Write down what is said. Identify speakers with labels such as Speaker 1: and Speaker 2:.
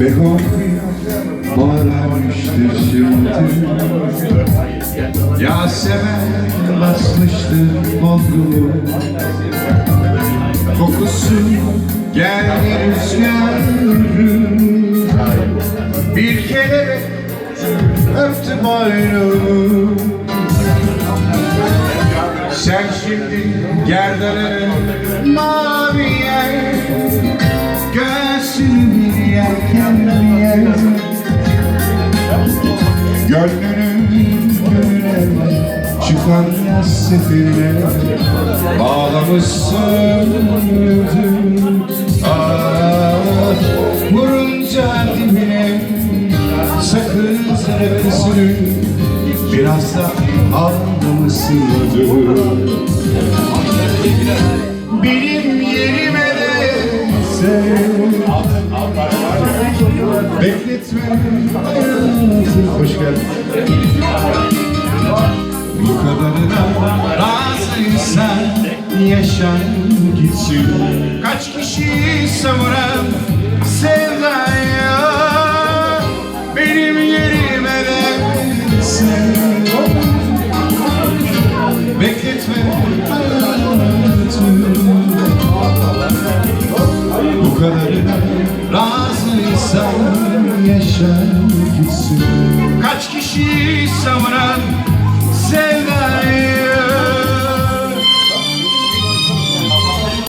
Speaker 1: Begonvil morarmıştır şimdi Yasemen basmıştır bodrumu Kokusu geldi rüzgarın Bir kelebek öptü boynumu Sen şimdi gerdanın mavi Gönlünün gönüle çıkan yaz seferine Bağlamışsın yüzüm Ah vurunca dibine Sakın nefesini Biraz da almamışsın Benim yerime Bekletme Hoş geldin. Bu kadarına razıysan Yaşan gitsin. Kaç kişi savuran bu kadarına razıysan yaşa gitsin. Kaç kişi savuran sevda